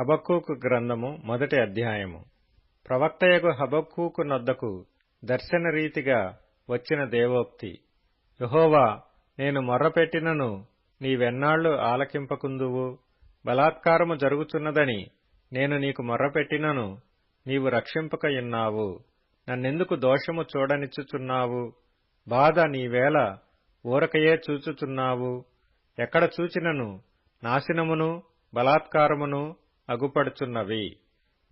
హబక్కూకు గ్రంథము మొదటి అధ్యాయము. ప్రవక్తయకు హబక్కూకు నొద్దకు దర్శన రీతిగా వచ్చిన దేవోక్తి యహోవా నేను మొర్రపెట్టినను నీవెన్నాళ్ళు ఆలకింపకుందువు? బలాత్కారము జరుగుచున్నదని నేను నీకు మొర్రపెట్టినను నీవు రక్షింపకయున్నావు. నన్నెందుకు దోషము చూడనిచ్చుచున్నావు? బాధ నీవేళ ఊరకయే చూచుచున్నావు? ఎక్కడ చూచినను? నాశనమును బలాత్కారమును అగుపడుచున్నవి.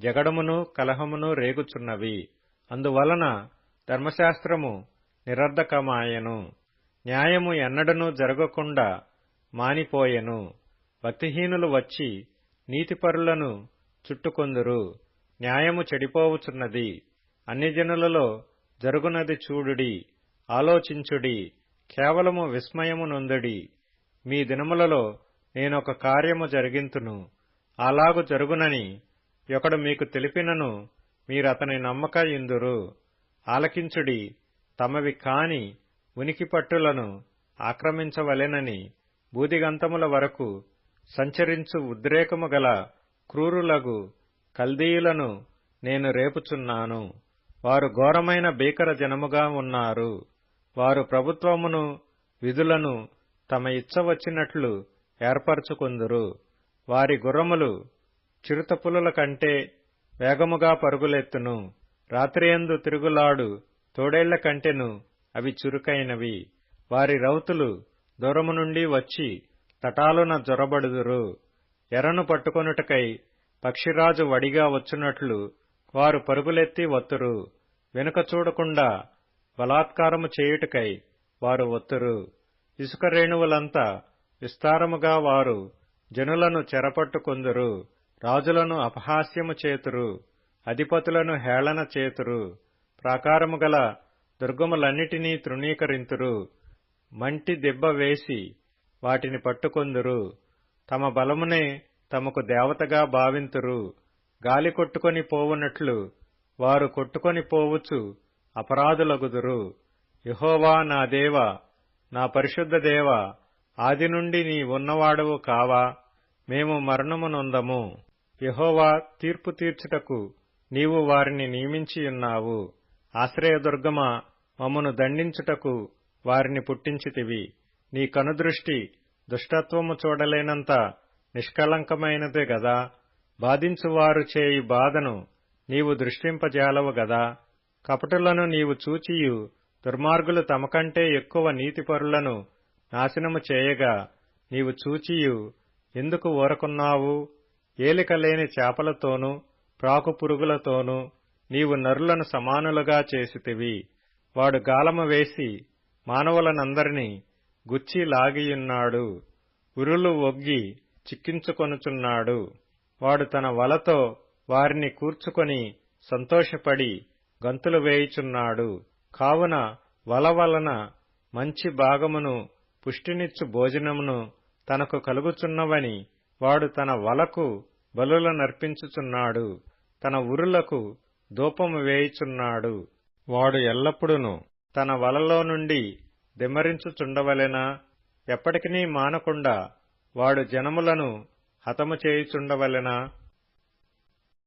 జగడమును కలహమును రేగుచున్నవి. అందువలన ధర్మశాస్త్రము నిరర్ధకమాయెను. న్యాయము ఎన్నడనూ జరగకుండా మానిపోయెను. భక్తిహీనులు వచ్చి నీతిపరులను చుట్టుకొందురు. న్యాయము చెడిపోవుచున్నది. అన్ని జనులలో జరుగునది చూడుడి ఆలోచించుడి కేవలము విస్మయము నొందుడి. మీ దినములలో నేనొక కార్యము జరిగింతును. అలాగు జరుగునని ఒకడు మీకు తెలిపినను మీరతని నమ్మక ఇందురు ఆలకించుడి తమవి కాని ఉనికిపట్టులను ఆక్రమించవలెనని బూదిగంతముల వరకు సంచరించు ఉద్రేకము గల క్రూరులగు కల్దీయులను నేను రేపుచున్నాను. వారు ఘోరమైన భీకర జనముగా ఉన్నారు. వారు ప్రభుత్వమును విధులను తమ ఇచ్చ వచ్చినట్లు ఏర్పరచుకుందురు. వారి గుర్రములు చిరుతపులుల కంటే వేగముగా పరుగులెత్తును. రాత్రియందు తిరుగులాడు తోడేళ్ళ కంటెను అవి చురుకైనవి. వారి రౌతులు దూరము నుండి వచ్చి తటాలున జొరబడుదురు. ఎరను పట్టుకొనుటకై పక్షిరాజు వడిగా వచ్చునట్లు వారు పరుగులెత్తి వత్తురు. వెనుక చూడకుండా బలాత్కారము చేయుటకై వారు ఒత్తురు ఇసుక రేణువులంతా విస్తారముగా వారు జనులను చెరపట్టుకొందురు రాజులను అపహాస్యము చేతురు అధిపతులను హేళన చేతురు ప్రాకారము గల దుర్గములన్నిటినీ తృణీకరింతురు మంటి దెబ్బ వేసి వాటిని పట్టుకొందురు తమ బలమునే తమకు దేవతగా భావింతురు గాలి కొట్టుకొని పోవునట్లు వారు కొట్టుకొని పోవచ్చు అపరాధులగుదురు. యహోవా నా దేవ నా పరిశుద్ధ దేవ ఆది నుండి నీ ఉన్నవాడవు కావా? మేము మరణమునొందము. యహోవా తీర్పు తీర్చుటకు నీవు వారిని నియమించియున్నావు ఆశ్రయదుర్గమా మమ్మను దండించుటకు వారిని పుట్టించితివి. నీ కనుదృష్టి దుష్టత్వము చూడలేనంత నిష్కలంకమైనదే గదా. బాధించువారు చేయి బాధను నీవు దృష్టింపజాలవు గదా. కపటులను నీవు చూచియు. దుర్మార్గులు తమకంటే ఎక్కువ నీతిపరులను నాశనము చేయగా నీవు చూచియు. ఎందుకు ఊరకున్నావు? ఏలికలేని చేపలతోనూ ప్రాకుపురుగులతోనూ నీవు నరులను సమానులుగా చేసితివి. వాడు గాలము వేసి మానవులనందరినీ గుచ్చి లాగియున్నాడు. ఉరులు ఒగ్గి చిక్కించుకొనుచున్నాడు. వాడు తన వలతో వారిని కూర్చుకొని సంతోషపడి గంతులు వేయుచున్నాడు. కావున వల వలన మంచి భాగమును పుష్టినిచ్చు భోజనమును తనకు కలుగుచున్నవని వాడు తన వలకు బలులనర్పించుచున్నాడు. తన ఉరులకు ధూపము వేయుచున్నాడు. వాడు ఎల్లప్పుడూను తన వలలో నుండి దిమ్మరించుచుండవలెనా ఎప్పటికినీ మానకుండా వాడు జనములను హతము చేయుచుండవలెనా?